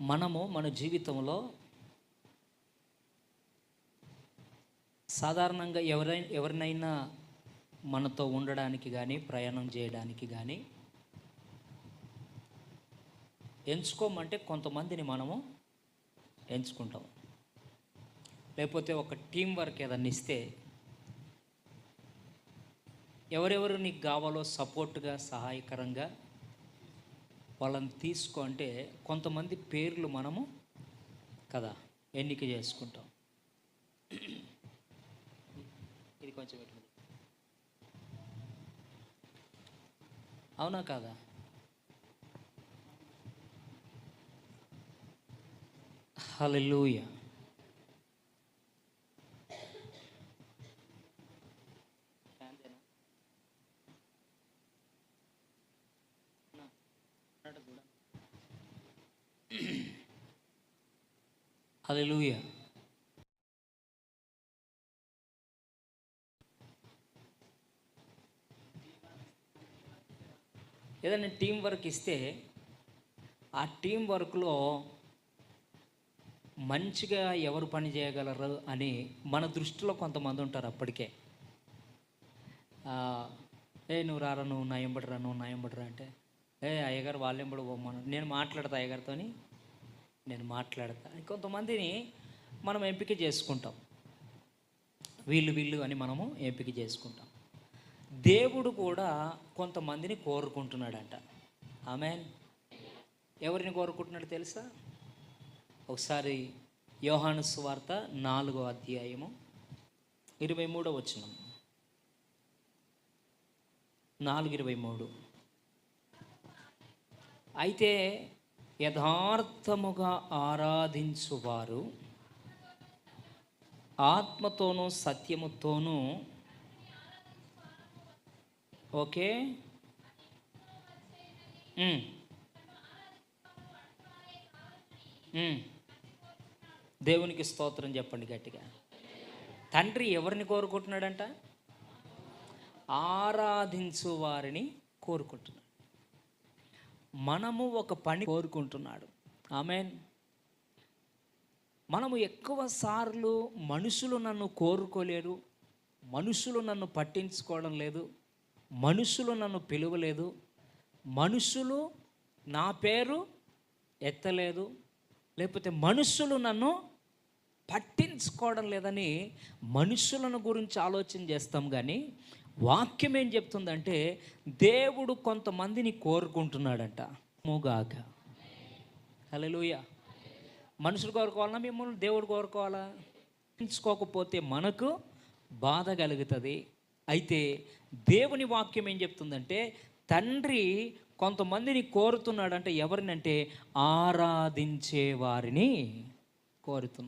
మనము మన జీవితంలో సాధారణంగా ఎవరైనా ఎవరినైనా మనతో ఉండడానికి కానీ ప్రయాణం చేయడానికి కానీ ఎంచుకోమంటే కొంతమందిని మనము ఎంచుకుంటాం. లేకపోతే ఒక టీం వర్క్ ఏదన్నా ఇస్తే ఎవరెవరు నీకు కావాలో సపోర్ట్గా సహాయకరంగా వాళ్ళని తీసుకో అంటే కొంతమంది పేర్లు మనము కదా ఎన్నిక చేసుకుంటాం. ఇది కొంచెం అవునా కాదా? హల్లెలూయా హల్లెలూయా ఏదైనా టీం వర్క్ ఇస్తే ఆ టీం వర్క్లో మంచిగా ఎవరు పని చేయగలరు అని మన దృష్టిలో కొంతమంది ఉంటారు అప్పటికే. ఏ నువ్వు రారా నువ్వు నా ఎంబడరా నువ్వు నా ఎంబడరా అంటే ఏ అయ్యగారు వాళ్ళెంబడి పోమను నేను మాట్లాడతా అయ్యగారితోని నేను మాట్లాడతా. కొంతమందిని మనం ఎంపిక చేసుకుంటాం. వీళ్ళు వీళ్ళు అని మనము ఎంపిక చేసుకుంటాం. దేవుడు కూడా కొంతమందిని కోరుకుంటున్నాడంట. ఆమె ఎవరిని కోరుకుంటున్నాడు తెలుసా? ఒకసారి యోహాను సువార్త నాలుగో అధ్యాయము ఇరవై మూడో వచనం. నాలుగు ఇరవై మూడు. అయితే యథార్థముగా ఆరాధించువారు ఆత్మతోనూ సత్యముతోనూ ఓకే? దేవునికి స్తోత్రం చెప్పండి గట్టిగా. తండ్రి ఎవరిని కోరుకుంటున్నాడంట? ఆరాధించు వారిని కోరుకుంటున్నాడు. మనము ఒక పని కోరుకుంటున్నాడు. ఆమెన్. మనము ఎక్కువ సార్లు మనుషులు నన్ను కోరుకోలేరు మనుషులు నన్ను పట్టించుకోవడం లేదు మనుషులు నన్ను పిలువలేదు మనుషులు నా పేరు ఎత్తలేదు లేకపోతే మనుషులు నన్ను పట్టించుకోవడం లేదని మనుషులను గురించి ఆలోచన చేస్తాం కానీ వాక్యం ఏం చెప్తుందంటే దేవుడు కొంతమందిని కోరుకుంటున్నాడంట. మూగాక. హలోయ మనుషులు కోరుకోవాలన్నా మిమ్మల్ని దేవుడు కోరుకోవాలా? పట్టించుకోకపోతే మనకు బాధ కలుగుతుంది. అయితే దేవుని వాక్యం ఏం చెప్తుందంటే తండ్రి కొంతమందిని కోరుతున్నాడంటే. ఎవరినంటే ఆరాధించే వారిని కోరుతున్నాడు.